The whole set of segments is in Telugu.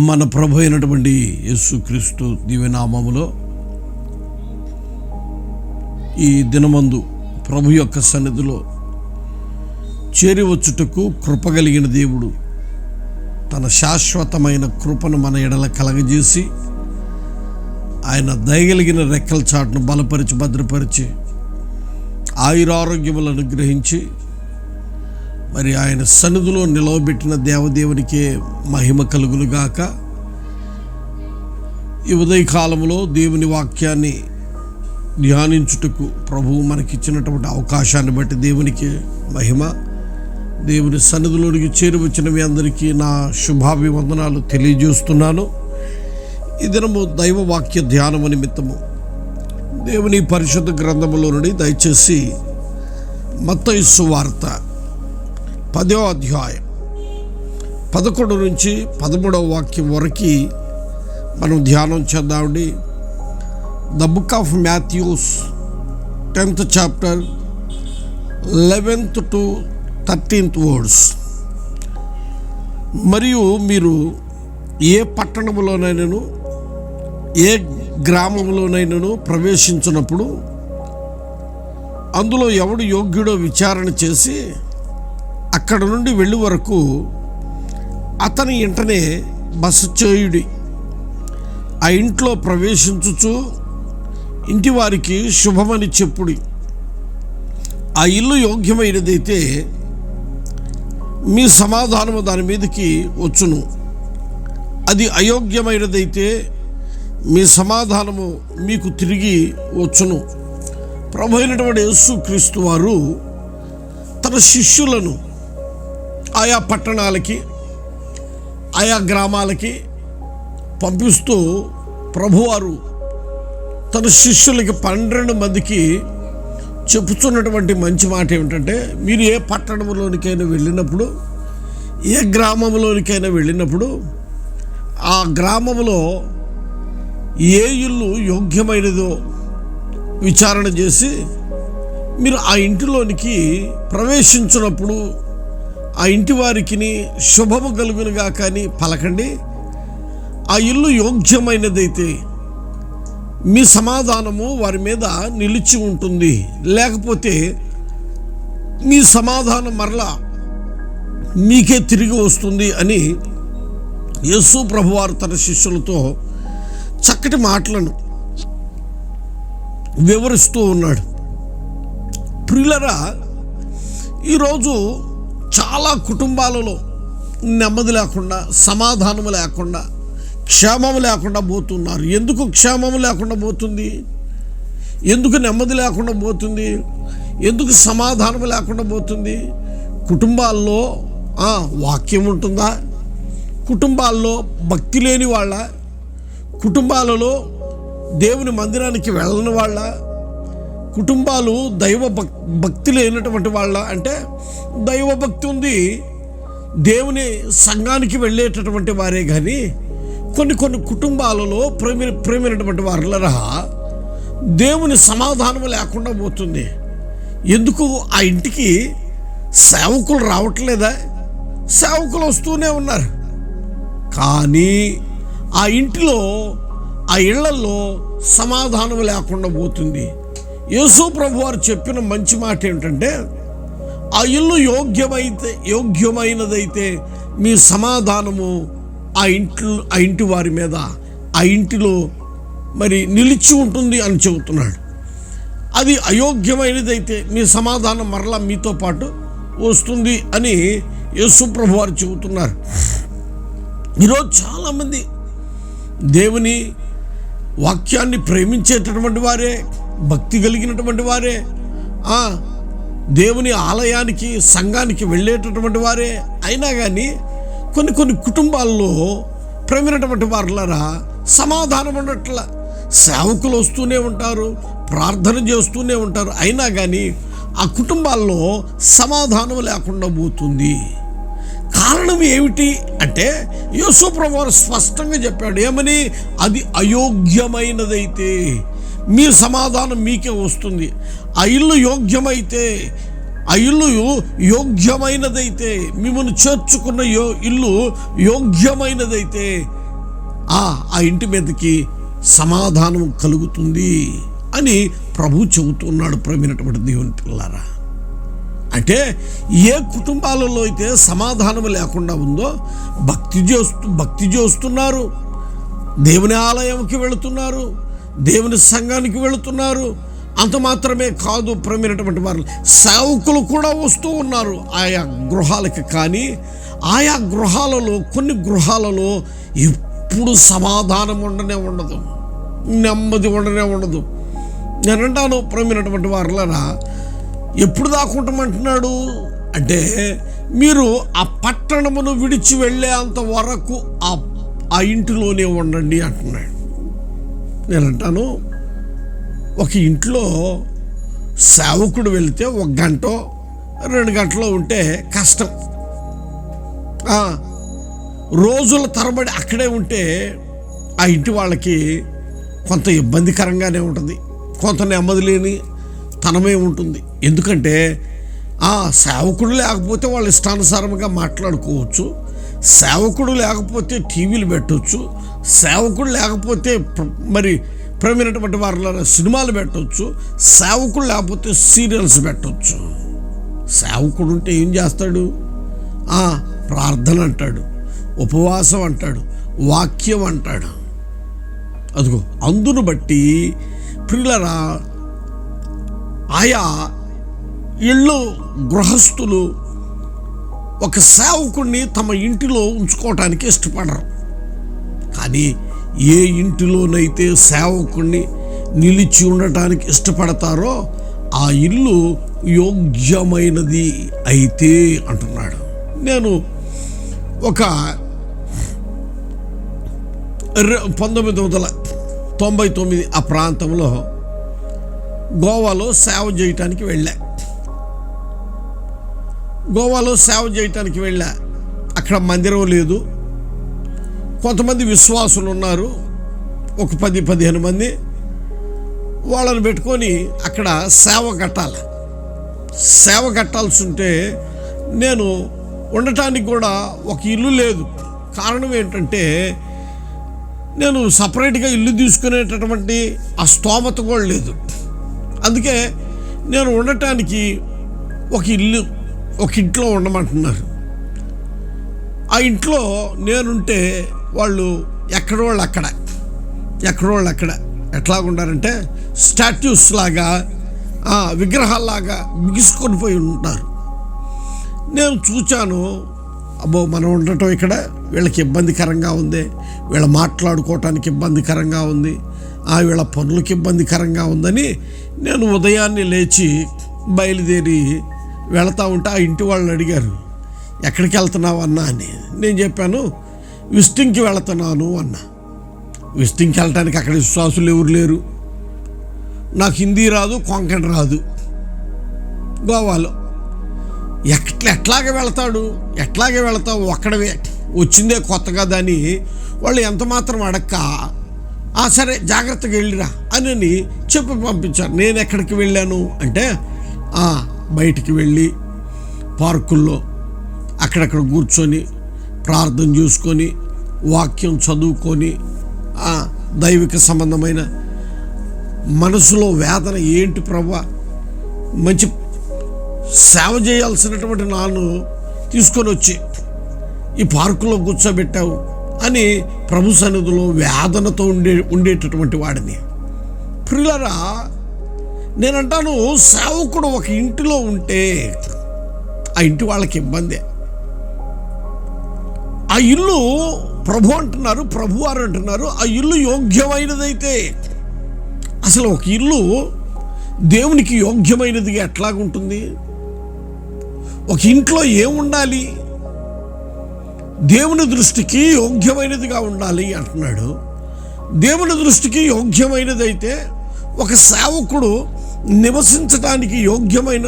మన ప్రభు అయినటువంటి యేసుక్రీస్తు దివ్యనామములో ఈ దినమందు ప్రభు యొక్క సన్నిధిలో చేరివచ్చుటకు కృపగలిగిన కృప కలిగిన దేవుడు తన శాశ్వతమైన కృపను మన ఎడల కలగజేసి ఆయన దయగలిగిన రెక్కల చాటును బలపరిచి భద్రపరిచి ఆయురారోగ్యములను అనుగ్రహించి మరి ఆయన సన్నిధిలో నిలవబెట్టిన దేవదేవునికే మహిమ కలుగులుగాక ఈ ఉదయకాలంలో దేవుని వాక్యాన్ని ధ్యానించుటకు ప్రభువు మనకిచ్చినటువంటి అవకాశాన్ని బట్టి దేవునికి మహిమ. దేవుని సన్నిధిలోనికి చేరువచ్చిన మీ అందరికీ నా శుభాభివందనాలు తెలియజేస్తున్నాను. ఈ దినము దైవ వాక్య ధ్యానము నిమిత్తము. దేవుని పరిశుద్ధ గ్రంథములో నుండి దయచేసి మత్తయస్సు వార్త పదో అధ్యాయం. పదకొండు నుంచి పదమూడవ వాక్యం వరకు మనం ధ్యానం చేద్దామండి the book of Matthew's tenth chapter eleventh to thirteenth words మరియు మీరు ఏ పట్టణంలోనైనాను ఏ గ్రామంలోనైనాను ప్రవేశించినప్పుడు అందులో ఎవడు యోగ్యుడో విచారణ చేసి అక్కడ నుండి వెళ్ళి వరకు అతని ఇంటనే బస చేయుడి ఆ ఇంట్లో ప్రవేశించుచు ఇంటి వారికి శుభమని చెప్పుడి. ఆ ఇల్లు యోగ్యమైనదైతే మీ సమాధానము దాని మీదకి వచ్చును. అది అయోగ్యమైనదైతే మీ సమాధానము మీకు తిరిగి వచ్చును. ప్రభు అయినటువంటి యేసు క్రీస్తు వారు తన శిష్యులను ఆయా పట్టణాలకి ఆయా గ్రామాలకి పంపిస్తూ ప్రభువారు తన శిష్యులకి పన్నెండు మందికి చెప్పుతున్నటువంటి మంచి మాట ఏమిటంటే మీరు ఏ పట్టణంలోనికైనా వెళ్ళినప్పుడు ఏ గ్రామంలోనికైనా వెళ్ళినప్పుడు ఆ గ్రామంలో ఏ ఇల్లు యోగ్యమైనదో విచారణ చేసి మీరు ఆ ఇంటిలోనికి ప్రవేశించినప్పుడు ఆ ఇంటి వారికి శుభము కలుగునుగా కానీ పలకండి. ఆ ఇల్లు యోగ్యమైనదైతే మీ సమాధానము వారి మీద నిలిచి ఉంటుంది. లేకపోతే మీ సమాధానం మరలా మీకే తిరిగి వస్తుంది అని యేసు ప్రభువారు తన శిష్యులతో చక్కటి మాటలను వివరిస్తూ ఉన్నాడు. ప్రియులరా ఈరోజు చాలా కుటుంబాలలో నెమ్మది లేకుండా సమాధానం లేకుండా క్షేమం లేకుండా పోతున్నారు. ఎందుకు క్షేమం లేకుండా పోతుంది? ఎందుకు నెమ్మది లేకుండా పోతుంది? ఎందుకు సమాధానం లేకుండా పోతుంది? కుటుంబాల్లో వాక్యం ఉంటుందా? కుటుంబాల్లో భక్తి లేని వాళ్ళ కుటుంబాలలో దేవుని మందిరానికి వెళ్ళని వాళ్ళ కుటుంబాలు దైవ భక్ భక్తి లేనటువంటి వాళ్ళ అంటే దైవ భక్తి ఉంది. దేవుని సంఘానికి వెళ్ళేటటువంటి వారే కానీ కొన్ని కొన్ని కుటుంబాలలో ప్రేమి ప్రేమైనటువంటి వారులరా దేవుని సమాధానం లేకుండా పోతుంది. ఎందుకు? ఆ ఇంటికి సేవకులు రావట్లేదా? సేవకులు వస్తూనే ఉన్నారు. కానీ ఆ ఇంటిలో ఆ ఇళ్ళలో సమాధానం లేకుండా పోతుంది. యేసు ప్రభు వారు చెప్పిన మంచి మాట ఏమిటంటే ఆ ఇల్లు యోగ్యమైతే యోగ్యమైనదైతే మీ సమాధానము ఆ ఇంట్లో ఆ ఇంటి వారి మీద ఆ ఇంటిలో మరి నిలిచి ఉంటుంది అని చెబుతున్నాడు. అది అయోగ్యమైనదైతే మీ సమాధానం మరలా మీతో పాటు వస్తుంది అని యేసుప్రభు వారు చెబుతున్నారు. ఈరోజు చాలామంది దేవుని వాక్యాన్ని ప్రేమించేటటువంటి వారే భక్తి కలిగినటువంటి వారే. దేవుని ఆలయానికి సంఘానికి వెళ్ళేటటువంటి వారే. అయినా కానీ కొన్ని కొన్ని కుటుంబాల్లో ప్రమినటువంటి వారులరా సమాధానం ఉండట్ల. సేవకులు వస్తూనే ఉంటారు ప్రార్థన చేస్తూనే ఉంటారు. అయినా కానీ ఆ కుటుంబాల్లో సమాధానం లేకుండా పోతుంది. కారణం ఏమిటి అంటే యేసుప్రభు వారు స్పష్టంగా చెప్పాడు ఏమని? అది అయోగ్యమైనదైతే మీ సమాధానం మీకే వస్తుంది. ఆ ఇల్లు యోగ్యమైతే ఆ ఇల్లు యోగ్యమైనదైతే మిమ్మల్ని చేర్చుకున్న యో ఇల్లు యోగ్యమైనదైతే ఆ ఆ ఇంటి మీదకి సమాధానం కలుగుతుంది అని ప్రభు చెబుతున్నాడు ప్రమినటువంటి దేవుని పిల్లారా అంటే ఏ కుటుంబాలలో అయితే సమాధానం లేకుండా ఉందో భక్తి చేస్తూ భక్తి చేస్తున్నారు దేవుని ఆలయంకి వెళుతున్నారు దేవుని సంఘానికి వెళుతున్నారు. అంత మాత్రమే కాదు ప్రమినటువంటి వారు. సేవకులు కూడా వస్తూ ఉన్నారు. ఆయా గృహాలకి కానీ ఆయా గృహాలలో కొన్ని గృహాలలో ఎప్పుడు సమాధానం ఉండనే ఉండదు. నెమ్మది ఉండనే ఉండదు. నేనంటాను ప్రమినటువంటి వారులరా ఎప్పుడు దాక్కుంటామంటున్నాడు? అంటే మీరు ఆ పట్టణమును విడిచి వెళ్ళేంత వరకు ఆ ఆ ఇంటిలోనే ఉండండి అంటున్నాడు. నేనంటాను ఒక ఇంట్లో సేవకుడు వెళితే ఒక గంట రెండు గంటలో ఉంటే కష్టం. రోజుల తరబడి అక్కడే ఉంటే ఆ ఇంటి వాళ్ళకి కొంత ఇబ్బందికరంగానే ఉంటుంది. కొంత నెమ్మది లేని తనమే ఉంటుంది. ఎందుకంటే ఆ సేవకుడు లేకపోతే వాళ్ళు ఇష్టానుసారంగా మాట్లాడుకోవచ్చు. సేవకుడు లేకపోతే టీవీలు పెట్టవచ్చు సేవకుడు లేకపోతే ప్ర- మరి ప్రమినటువంటి వారిలో సినిమాలు పెట్టవచ్చు సేవకుడు లేకపోతే సీరియల్స్ పెట్టవచ్చు సేవకుడు ఉంటే ఏం చేస్తాడు? ఆ, ప్రార్థన అంటాడు ఉపవాసం అంటాడు వాక్యం అంటాడు. అదిగో అందును బట్టి పిల్లరా ఆయా ఇళ్ళు గృహస్థులు ఒక సేవకుడిని తమ ఇంటిలో ఉంచుకోవటానికి ఇష్టపడరు. కానీ ఏ ఇంటిలోనైతే సేవకుడిని నిలిచి ఉండటానికి ఇష్టపడతారో ఆ ఇల్లు యోగ్యమైనది అయితే అంటున్నాడు. నేను ఒక రె- పంతొమ్మిది వందల తొంభై తొమ్మిది ఆ ప్రాంతంలో గోవాలో సేవ చేయటానికి వెళ్ళా. గోవాలో సేవ చేయటానికి వెళ్ళా. అక్కడ మందిరం లేదు. కొంతమంది విశ్వాసులు ఉన్నారు. ఒక పది పదిహేను మంది. వాళ్ళని పెట్టుకొని అక్కడ సేవ కట్టాలి. సేవ కట్టాల్సి ఉంటే నేను ఉండటానికి కూడా ఒక ఇల్లు లేదు. కారణం ఏంటంటే నేను సపరేట్గా ఇల్లు తీసుకునేటటువంటి ఆ స్తోమత కూడా లేదు. అందుకే నేను ఉండటానికి ఒక ఇల్లు ఒక ఇంట్లో ఉండమంటున్నారు. ఆ ఇంట్లో నేనుంటే వాళ్ళు ఎక్కడోళ్ళు అక్కడ ఎక్కడోళ్ళు అక్కడ ఎట్లాగుంటారంటే స్టాట్యూస్ లాగా విగ్రహాల్లాగా బిగుసుకొని పోయి ఉంటారు. నేను చూచాను అబ్బో మనం ఉండటం ఇక్కడ వీళ్ళకి ఇబ్బందికరంగా ఉంది వీళ్ళ మాట్లాడుకోవటానికి ఇబ్బందికరంగా ఉంది ఆ వీళ్ళ పనులకి ఇబ్బందికరంగా ఉందని నేను ఉదయాన్నే లేచి బయలుదేరి వెళతా ఉంటే ఆ ఇంటి వాళ్ళు అడిగారు ఎక్కడికి వెళ్తున్నావు అన్నా అని. నేను చెప్పాను విస్టింగ్కి వెళుతున్నాను అన్న. విస్టింగ్కి వెళ్ళటానికి అక్కడ విశ్వాసులు ఎవరు లేరు. నాకు హిందీ రాదు కొంకణ్ రాదు. గోవాలో. ఎట్లా ఎట్లాగే వెళ్తాడు? ఎట్లాగే వెళ్తావు? ఒక్కడవే వచ్చిందే కొత్తగా దాని వాళ్ళు ఎంత మాత్రం అడక్క ఆ సరే జాగ్రత్తగా వెళ్ళిరా అని చెప్పి పంపించారు. నేను ఎక్కడికి వెళ్ళాను? అంటే బయటికి వెళ్ళి పార్కుల్లో అక్కడక్కడ కూర్చొని ప్రార్థన చేసుకొని వాక్యం చదువుకొని ఆ, దైవిక సంబంధమైన మనసులో వేదన ఏంటి ప్రభా? మంచి సేవ చేయాల్సినటువంటి నాను తీసుకొని వచ్చి ఈ పార్కులో కూర్చోబెట్టావు అని ప్రభు సన్నిధిలో వేదనతో ఉండే ఉండేటటువంటి వాడిని. ప్రియులరా నేనంటాను సేవకుడు ఒక ఇంటిలో ఉంటే ఆ ఇంటి వాళ్ళకి ఇబ్బందే. ఆ ఇల్లు ప్రభు అంటున్నారు ప్రభు వారు అంటున్నారు ఆ ఇల్లు యోగ్యమైనదైతే. అసలు ఒక ఇల్లు దేవునికి యోగ్యమైనదిగా ఎట్లాగుంటుంది? ఒక ఇంట్లో ఏముండాలి? దేవుని దృష్టికి యోగ్యమైనదిగా ఉండాలి అంటున్నాడు. దేవుని దృష్టికి యోగ్యమైనదైతే ఒక సేవకుడు నివసించడానికి యోగ్యమైన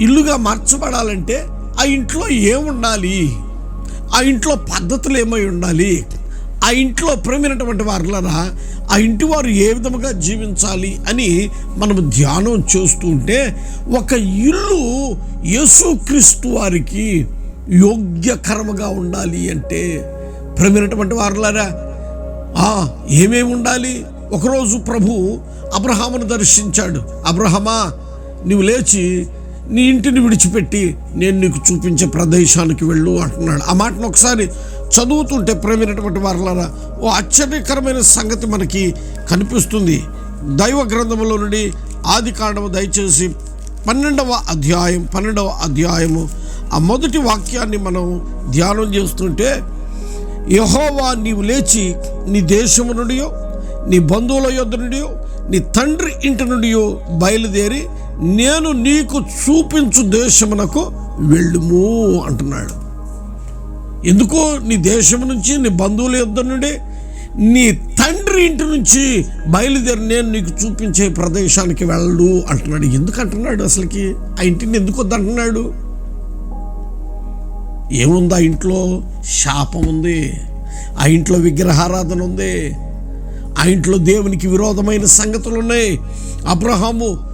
ఇల్లుగా మార్చబడాలంటే ఆ ఇంట్లో ఏముండాలి? ఆ ఇంట్లో పద్ధతులు ఏమై ఉండాలి? ఆ ఇంట్లో ప్రేమైనటువంటి వారులరా ఆ ఇంటి వారు ఏ విధముగా జీవించాలి అని మనం ధ్యానం చేస్తూ ఉంటే ఒక ఇల్లు యేసుక్రీస్తు వారికి యోగ్యకరముగా ఉండాలి అంటే ప్రేమైనటువంటి వారులారా ఆ ఏమేమి ఉండాలి? ఒకరోజు ప్రభు అబ్రహామును దర్శించాడు. అబ్రహమా నీవు లేచి నీ ఇంటిని విడిచిపెట్టి నేను నీకు చూపించే ప్రదేశానికి వెళ్ళు అంటున్నాడు. ఆ మాటను ఒకసారి చదువుతుంటే ప్రేమైనటువంటి వారులారా ఓ ఆశ్చర్యకరమైన సంగతి మనకి కనిపిస్తుంది. దైవ గ్రంథంలో నుండి ఆది కాండము దయచేసి పన్నెండవ అధ్యాయం పన్నెండవ అధ్యాయము ఆ మొదటి వాక్యాన్ని మనం ధ్యానం చేస్తుంటే యహోవా నీవు లేచి నీ దేశము నుండియో నీ బంధువుల యొద్ద నుండియో నీ తండ్రి ఇంటి నుండియో బయలుదేరి నేను నీకు చూపించు దేశమునకు వెళ్ళుము అంటున్నాడు. ఎందుకో నీ దేశం నుంచి నీ బంధువుల యుద్ధం నుండి నీ తండ్రి ఇంటి నుంచి బయలుదేరి నేను నీకు చూపించే ప్రదేశానికి వెళ్ళడు అంటున్నాడు. ఎందుకు అంటున్నాడు అసలుకి? ఆ ఇంటిని ఎందుకు వద్దంటున్నాడు ఏముంది ఆ ఇంట్లో? శాపం ఉంది. ఆ ఇంట్లో విగ్రహారాధన ఉంది. ఆ ఇంట్లో దేవునికి విరోధమైన సంగతులు ఉన్నాయి అబ్రహాము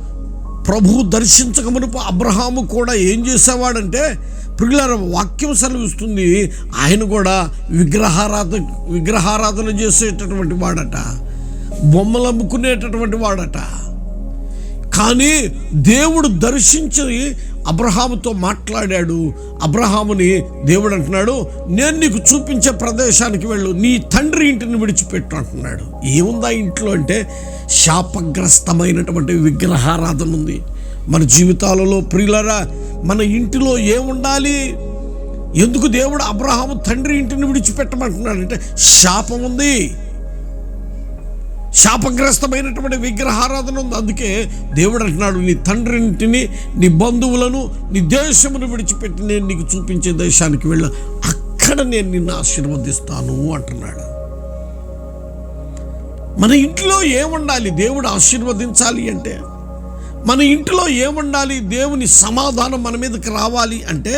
ప్రభువు దర్శించక మునుపు అబ్రహాము కూడా ఏం చేసేవాడంటే ప్రియులార వాక్యం సెలవిస్తుంది. ఆయన కూడా విగ్రహారాధన విగ్రహారాధన చేసేటటువంటి వాడట. బొమ్మలు అమ్ముకునేటటువంటి వాడట. కానీ దేవుడు దర్శించి అబ్రహాముతో మాట్లాడాడు. అబ్రహాముని దేవుడు అంటున్నాడు నేను నీకు చూపించే ప్రదేశానికి వెళ్ళు. నీ తండ్రి ఇంటిని విడిచిపెట్టు అంటున్నాడు. ఏముందా ఇంట్లో అంటే శాపగ్రస్తమైనటువంటి విగ్రహారాధన ఉంది. మన జీవితాలలో ప్రియులరా మన ఇంటిలో ఏముండాలి? ఎందుకు దేవుడు అబ్రహాము తండ్రి ఇంటిని విడిచిపెట్టమంటున్నాడంటే శాపం ఉంది. శాపగ్రస్తమైనటువంటి విగ్రహారాధన ఉంది. అందుకే దేవుడు అంటున్నాడు నీ తండ్రింటిని నీ బంధువులను నీ దేశమును విడిచిపెట్టి నేను నీకు చూపించే దేశానికి వెళ్ళ. అక్కడ నేను నిన్ను ఆశీర్వదిస్తాను అంటున్నాడు. మన ఇంట్లో ఏముండాలి? దేవుడు ఆశీర్వదించాలి అంటే మన ఇంటిలో ఏముండాలి? దేవుని సమాధానం మన మీదకి రావాలి అంటే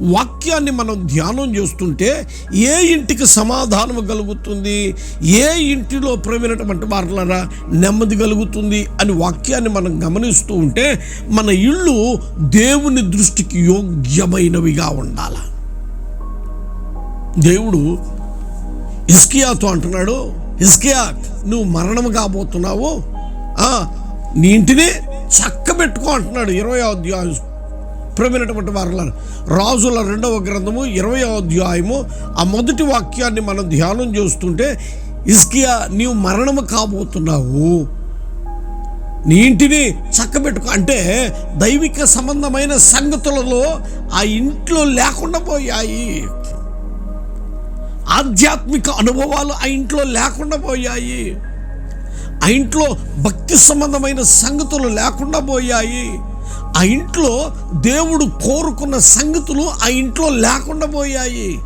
వాక్యాన్ని మనం ధ్యానం చేస్తుంటే ఏ ఇంటికి సమాధానం కలుగుతుంది? ఏ ఇంటిలో ప్రవీణటువంటి వారులరా నెమ్మది కలుగుతుంది అని వాక్యాన్ని మనం గమనిస్తూ ఉంటే మన ఇళ్ళు దేవుని దృష్టికి యోగ్యమైనవిగా ఉండాలి. దేవుడు ఇస్కియాతో అంటున్నాడు ఇస్కియా నువ్వు మరణం కాబోతున్నావు. నీ ఇంటిని చక్కబెట్టుకో అంటున్నాడు ఇరవై అధ్యాయం ప్రమైనటువంటి వారుల రాజుల రెండవ గ్రంథము ఇరవై అధ్యాయము. ఆ మొదటి వాక్యాన్ని మనం ధ్యానం చేస్తుంటే ఇస్కియా నీవు మరణము కాబోతున్నావు. నీ ఇంటిని చక్కబెట్టుకో. అంటే దైవిక సంబంధమైన సంగతులలో ఆ ఇంట్లో లేకుండా పోయాయి. ఆధ్యాత్మిక అనుభవాలు ఆ ఇంట్లో లేకుండా పోయాయి. ఆ ఇంట్లో భక్తి సంబంధమైన సంగతులు లేకుండా పోయాయి. ఆ ఇంట్లో దేవుడు కోరుకున్న సంగతులు ఆ ఇంట్లో లేకుండా పోయాయి.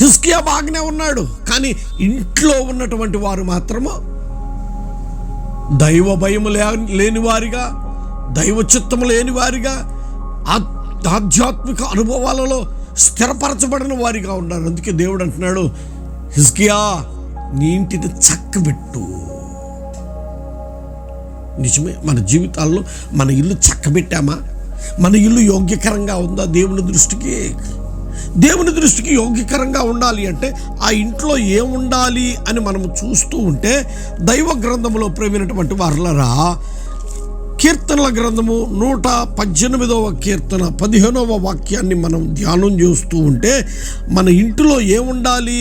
హిస్కియా బాగానే ఉన్నాడు కానీ ఇంట్లో ఉన్నటువంటి వారు మాత్రము దైవ భయం లే లేని వారిగా దైవ చిత్తము లేని వారిగా ఆధ్యాత్మిక అనుభవాలలో స్థిరపరచబడిన వారిగా ఉన్నారు. అందుకే దేవుడు అంటున్నాడు హిస్కియా నీ ఇంటిని చక్కబెట్టు. నిజమే మన జీవితాల్లో మన ఇల్లు చక్కబెట్టామా? మన ఇల్లు యోగ్యకరంగా ఉందా దేవుని దృష్టికి? దేవుని దృష్టికి యోగ్యకరంగా ఉండాలి అంటే ఆ ఇంట్లో ఏముండాలి అని మనం చూస్తూ ఉంటే దైవ గ్రంథంలో ప్రేమైనటువంటి వారులరా కీర్తనల గ్రంథము నూట పద్దెనిమిదవ కీర్తన పదిహేనవ వాక్యాన్ని మనం ధ్యానం చేస్తూ ఉంటే మన ఇంటిలో ఏముండాలి?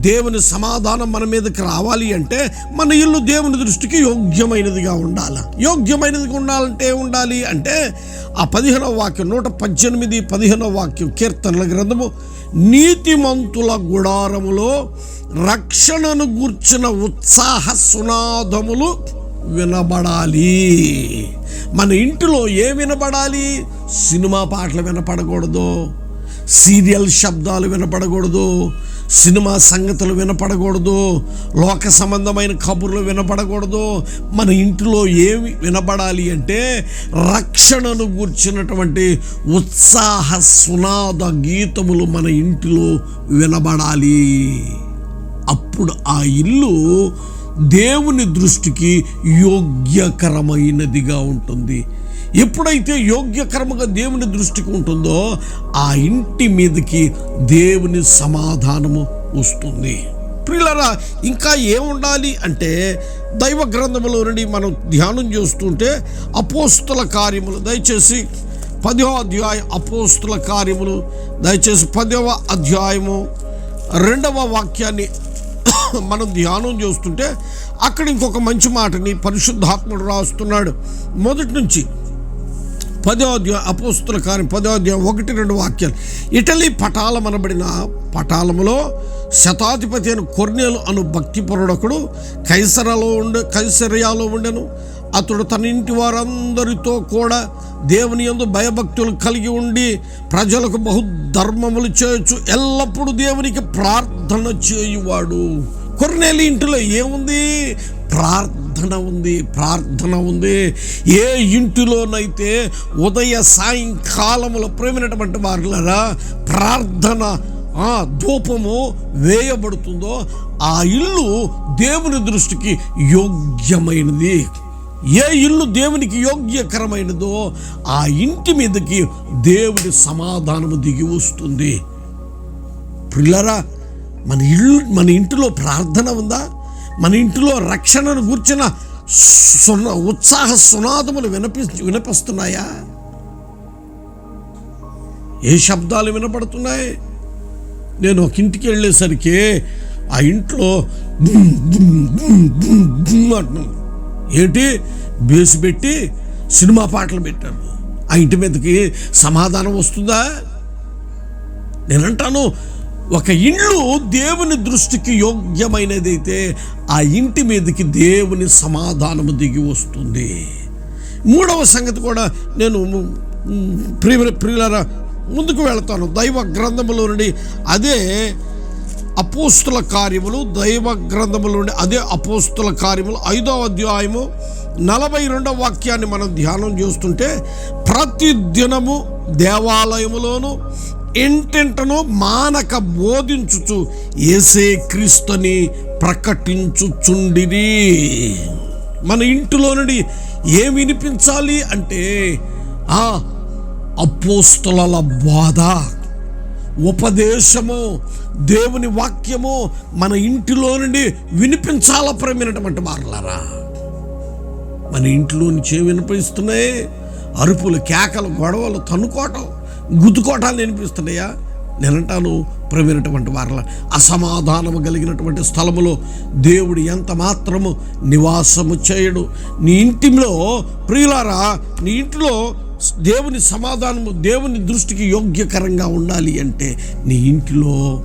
దేవుని సమాధానం మన మీదకి రావాలి అంటే మన ఇల్లు దేవుని దృష్టికి యోగ్యమైనదిగా ఉండాలి. యోగ్యమైనదిగా ఉండాలంటే ఉండాలి అంటే ఆ పదిహేనవ వాక్యం నూట పద్దెనిమిది పదిహేనవ వాక్యం కీర్తనల గ్రంథము నీతిమంతుల గుడారములో రక్షణను గూర్చిన ఉత్సాహ సునాదములు వినబడాలి. మన ఇంటిలో ఏ వినబడాలి? సినిమా పాటలు వినపడకూడదు. సీరియల్ శబ్దాలు వినపడకూడదు. సినిమా సంగతులు వినపడకూడదు. లోక సంబంధమైన కబుర్లు వినపడకూడదు. మన ఇంటిలో ఏమి వినపడాలి అంటే రక్షణను గూర్చినటువంటి ఉత్సాహ సునాద గీతములు మన ఇంటిలో వినబడాలి. అప్పుడు ఆ ఇల్లు దేవుని దృష్టికి యోగ్యకరమైనదిగా ఉంటుంది. ఎప్పుడైతే యోగ్యకరముగా దేవుని దృష్టికి ఉంటుందో ఆ ఇంటి మీదకి దేవుని సమాధానము వస్తుంది. ప్రియులరా ఇంకా ఏముండాలి అంటే దైవ గ్రంథములో నుండి మనం ధ్యానం చేస్తుంటే అపోస్తుల కార్యములు దయచేసి పదవ అధ్యాయం అపోస్తుల కార్యములు దయచేసి పదవ అధ్యాయము రెండవ వాక్యాన్ని మనం ధ్యానం చేస్తుంటే అక్కడ ఇంకొక మంచి మాటని పరిశుద్ధాత్ముడు రాస్తున్నాడు. మొదటి నుంచి పదో అధ్యాయం అపోస్తుల కార్యం పదో అధ్యాయం ఒకటి రెండు వాక్యాలు. ఇటలీ పటాలం అనబడిన పటాలములో శతాధిపతి అయిన కొర్నేలు అను భక్తిపరుడొకడు కైసరలో ఉండే కైసరియాలో ఉండెను. అతడు తన ఇంటి వారందరితో కూడా దేవుని యందు భయభక్తులు కలిగి ఉండి ప్రజలకు బహుధర్మములు చేయొచ్చు ఎల్లప్పుడూ దేవునికి ప్రార్థన చేయువాడు. కొర్నేలి ఇంటిలో ఏముంది? ప్రార్థన ఉంది ప్రార్థన ఉంది. ఏ ఇంటిలోనైతే ఉదయ సాయంకాలముల ప్రేమైనటువంటి వారులరా ప్రార్థన ఆ ధూపము వేయబడుతుందో ఆ ఇల్లు దేవుని దృష్టికి యోగ్యమైనది. ఏ ఇల్లు దేవునికి యోగ్యకరమైనదో ఆ ఇంటి మీదకి దేవుడి సమాధానము దిగి వస్తుంది. పిల్లరా మన ఇల్లు మన ఇంటిలో ప్రార్థన ఉందా? మన ఇంటిలో రక్షణను గూర్చిన సున ఉత్సాహ సునాదములు వినపి వినిపిస్తున్నాయా? ఏ శబ్దాలు వినపడుతున్నాయి? నేను ఒక ఇంటికి వెళ్ళేసరికి ఆ ఇంట్లో అంటున్నాను. ఏంటి? బేసి పెట్టి సినిమా పాటలు పెట్టారు ఆ ఇంటి మీదకి సమాధానం వస్తుందా? నేనంటాను ఒక ఇల్లు దేవుని దృష్టికి యోగ్యమైనదైతే ఆ ఇంటి మీదకి దేవుని సమాధానము దిగి వస్తుంది. మూడవ సంగతి కూడా నేను ప్రియ ప్రియులరా ముందుకు వెళతాను. దైవ గ్రంథములో నుండి అదే అపోస్తుల కార్యములు దైవ గ్రంథముల నుండి అదే అపోస్తుల కార్యములు ఐదవ అధ్యాయము నలభై రెండవ వాక్యాన్ని మనం ధ్యానం చేస్తుంటే ప్రతి దినము దేవాలయములోను ఇంటింటను మానక బోధించుచు ఏసే క్రీస్తుని ప్రకటించుచుండిరి. మన ఇంటిలో నుండి ఏం వినిపించాలి అంటే ఆ అపోస్తుల బోధ ఉపదేశము దేవుని వాక్యము మన ఇంటిలో నుండి వినిపించాల ప్రేమైనటువంటి వారలారా మన ఇంట్లో నుంచి ఏం వినిపిస్తున్నాయి అరుపులు కేకలు గొడవలు తనుకోవటం గుద్దుకోటాలు వినిపిస్తున్నాయా? నేనంటాను ప్రవీణటువంటి వారల. అసమాధానము కలిగినటువంటి స్థలములో దేవుడు ఎంత మాత్రము నివాసము చేయడు. నీ ఇంటిలో ప్రియులారా నీ ఇంట్లో దేవుని సమాధానము దేవుని దృష్టికి యోగ్యకరంగా ఉండాలి అంటే నీ ఇంటిలో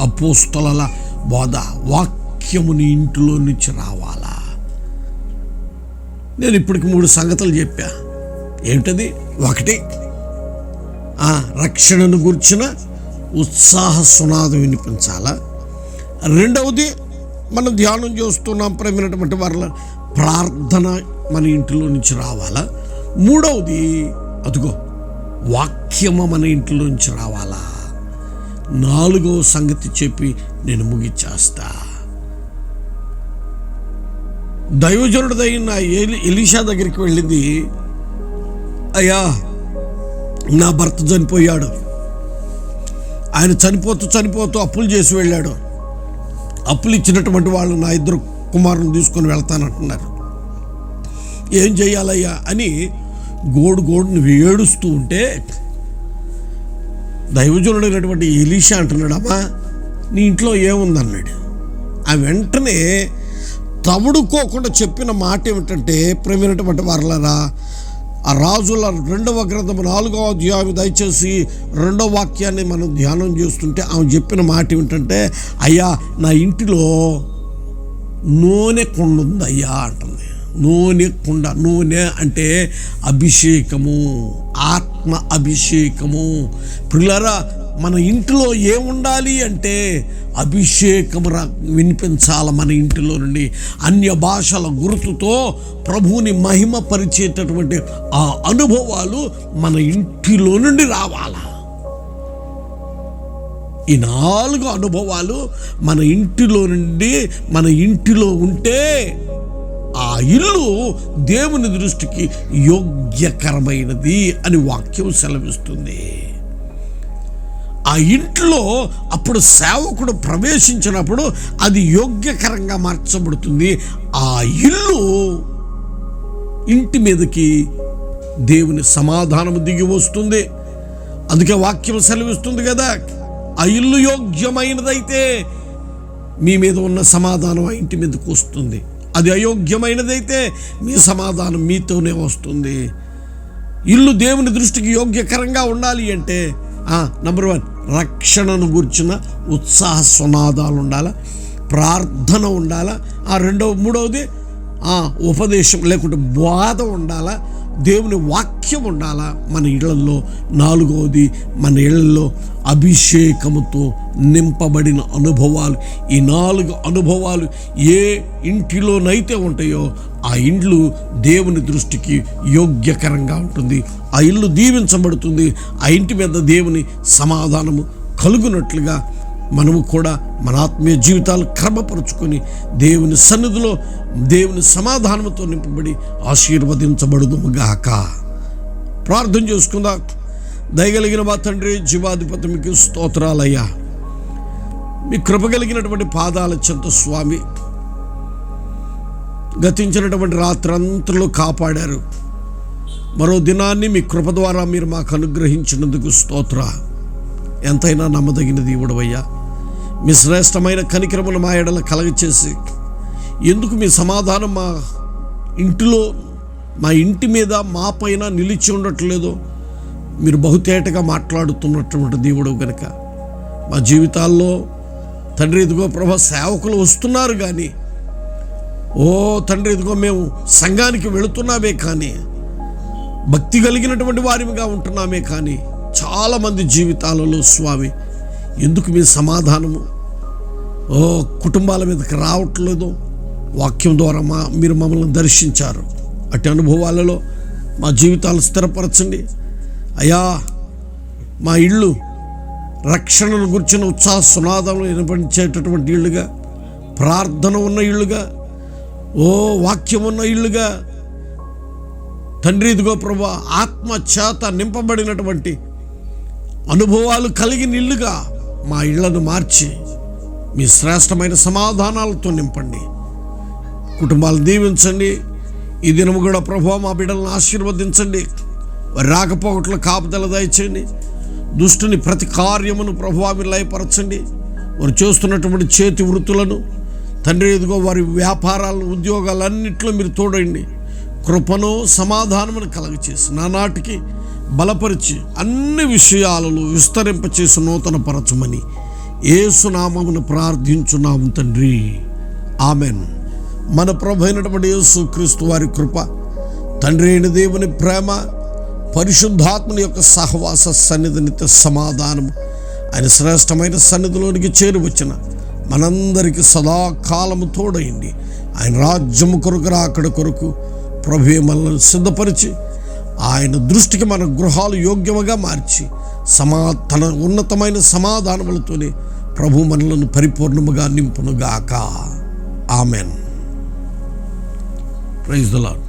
అపోస్తల బోధ వాక్యము నీ ఇంటిలో నుంచి రావాలా? నేను ఇప్పటికి మూడు సంగతులు చెప్పా. ఏమిటది ఒకటి ఆ రక్షణను గుర్చిన ఉత్సాహ సునాదం వినిపించాలా? రెండవది మనం ధ్యానం చేస్తున్నాం ప్రేమైనటువంటి వారి ప్రార్థన మన ఇంటిలో నుంచి రావాలా? మూడవది అదిగో వాక్యము మన ఇంటిలో నుంచి రావాలా? నాలుగవ సంగతి చెప్పి నేను ముగిచ్చేస్తా. దైవజనుడిదైన ఎలి ఎలీషా దగ్గరికి వెళ్ళింది అయ్యా నా భర్త చనిపోయాడు. ఆయన చనిపోతూ చనిపోతూ అప్పులు చేసి వెళ్ళాడు. అప్పులు ఇచ్చినటువంటి వాళ్ళు నా ఇద్దరు కుమారుని తీసుకొని వెళ్తానంటున్నారు. ఏం చేయాలయ్యా అని గోడు గోడుని ఏడుస్తూ ఉంటే దైవజనుడైనటువంటి ఎలీషా అంటున్నాడమ్మా నీ ఇంట్లో ఏముందన్నాడు? ఆ వెంటనే తవుడుకోకుండా చెప్పిన మాట ఏమిటంటే ప్రేమైనటువంటి వారలరా ఆ రాజుల రెండవ గ్రంథం నాలుగవ అధ్యాయం దయచేసి రెండవ వాక్యాన్ని మనం ధ్యానం చేస్తుంటే ఆమె చెప్పిన మాట ఏమిటంటే అయ్యా నా ఇంటిలో నూనె కుండ ఉంది అయ్యా అంటుంది. నూనె కుండ నూనె అంటే అభిషేకము ఆత్మ అభిషేకము. పిల్లరా మన ఇంటిలో ఏముండాలి అంటే అభిషేకం రా- వినిపించాల మన ఇంటిలో నుండి అన్య భాషల గుర్తుతో ప్రభువుని మహిమ పరిచేటటువంటి ఆ అనుభవాలు మన ఇంటిలో నుండి రావాలా? ఈ నాలుగు అనుభవాలు మన ఇంటిలో నుండి మన ఇంటిలో ఉంటే ఆ ఇల్లు దేవుని దృష్టికి యోగ్యకరమైనది అని వాక్యం సెలవిస్తుంది. ఆ ఇంట్లో అప్పుడు సేవకుడు ప్రవేశించినప్పుడు అది యోగ్యకరంగా మార్చబడుతుంది. ఆ ఇల్లు ఇంటి మీదకి దేవుని సమాధానము దిగి వస్తుంది. అందుకే వాక్యం సెలవిస్తుంది కదా ఆ ఇల్లు యోగ్యమైనదైతే మీ మీద ఉన్న సమాధానం ఆ ఇంటి మీదకి వస్తుంది. అది అయోగ్యమైనదైతే మీ సమాధానం మీతోనే వస్తుంది. ఇల్లు దేవుని దృష్టికి యోగ్యకరంగా ఉండాలి అంటే నంబర్ వన్ రక్షణను గుర్చిన ఉత్సాహ సునాదాలు ఉండాలా? ప్రార్థన ఉండాలా? ఆ రెండవ మూడవది ఆ ఉపదేశం లేకుంటే బాధ ఉండాలా? దేవుని వాక్యం ఉండాలా? మన ఇళ్ళలో. నాలుగవది మన ఇళ్ళలో అభిషేకముతో నింపబడిన అనుభవాలు. ఈ నాలుగు అనుభవాలు ఏ ఇంటిలోనైతే ఉంటాయో ఇండ్లు దేవుని దృష్టికి యోగ్యకరంగా ఉంటుంది. ఆ ఇల్లు దీవించబడుతుంది. ఆ ఇంటి మీద దేవుని సమాధానము కలుగునట్లుగా మనము కూడా మన ఆత్మీయ జీవితాలు క్రమపరుచుకొని దేవుని సన్నిధిలో దేవుని సమాధానంతో నింపబడి ఆశీర్వదించబడుదుగాక ప్రార్థన చేసుకుందా. దయగలిగిన మా తండ్రి జీవాధిపతి మీకు స్తోత్రాలయ్యా. మీ కృప కలిగినటువంటి పాదాల చెంత స్వామి గతించినటువంటి రాత్రంతలో కాపాడారు. మరో దినాన్ని మీ కృప ద్వారా మీరు మాకు అనుగ్రహించినందుకు స్తోత్ర. ఎంతైనా నమ్మదగిన దీవుడవయ్యా. మీ శ్రేష్టమైన కనికరములు మా ఎడల కలగచేసి ఎందుకు మీ సమాధానం మా ఇంటిలో మా ఇంటి మీద మా పైన నిలిచి ఉండట్లేదో మీరు బహుతేటగా మాట్లాడుతున్నటువంటి దేవుడు కనుక మా జీవితాల్లో తండ్రి ఇదిగో ప్రభా సేవకులు వస్తున్నారు కానీ ఓ తండ్రి ఇదిగో మేము సంఘానికి వెళుతున్నామే కానీ భక్తి కలిగినటువంటి వారిగా ఉంటున్నామే కానీ చాలామంది జీవితాలలో స్వామి ఎందుకు మీ సమాధానము? ఓ కుటుంబాల మీదకి రావట్లేదు. వాక్యం ద్వారా మా మీరు మమ్మల్ని దర్శించారు. అటు అనుభవాలలో మా జీవితాలు స్థిరపరచండి. అయ్యా మా ఇళ్ళు రక్షణను గురించిన ఉత్సాహ సునాదం వినపడించేటటువంటి ఇళ్ళుగా ప్రార్థన ఉన్న ఇళ్ళుగా ఓ వాక్యం ఉన్న ఇళ్ళుగా తండ్రి ఇదిగో ప్రభా ఆత్మ చేత నింపబడినటువంటి అనుభవాలు కలిగిన ఇల్లుగా మా ఇళ్ళను మార్చి మీ శ్రేష్టమైన సమాధానాలతో నింపండి. కుటుంబాలు దీవించండి. ఈ దినము కూడా ప్రభు మా బిడ్డలను ఆశీర్వదించండి. వారి రాకపోకట్లో కాపుదల దయచేయండి. దుష్టుని ప్రతి కార్యమును ప్రభు మీరు లయపరచండి. వారు చేస్తున్నటువంటి చేతి వృత్తులను తండ్రి ఎదుగో వారి ఉద్యోగాలు ఉద్యోగాలన్నింటిలో మీరు తోడండి. కృపను సమాధానమును కలగచేసి నానాటికి బలపరిచి అన్ని విషయాలలో విస్తరింపచేసి నూతన పరచమని ఏసునామమును ప్రార్థించున్నాము తండ్రి. ఆమెన్. మన ప్రభు అయినటువంటి యేసు క్రీస్తు వారి కృప తండ్రి అయిన దేవుని ప్రేమ పరిశుద్ధాత్మని యొక్క సహవాస సన్నిధి నిత్య సమాధానము ఆయన శ్రేష్టమైన సన్నిధిలోనికి చేరువచ్చిన మనందరికీ సదాకాలము తోడైంది. ఆయన రాజ్యము కొరకు రాకడ కొరకు ప్రభు మనల్ని సిద్ధపరిచి ఆయన దృష్టికి మన గృహాలు యోగ్యముగా మార్చి సమా తన ఉన్నతమైన సమాధానములతోనే ప్రభు మనలను పరిపూర్ణముగా నింపునుగాక. ఆమెన్. Praise the Lord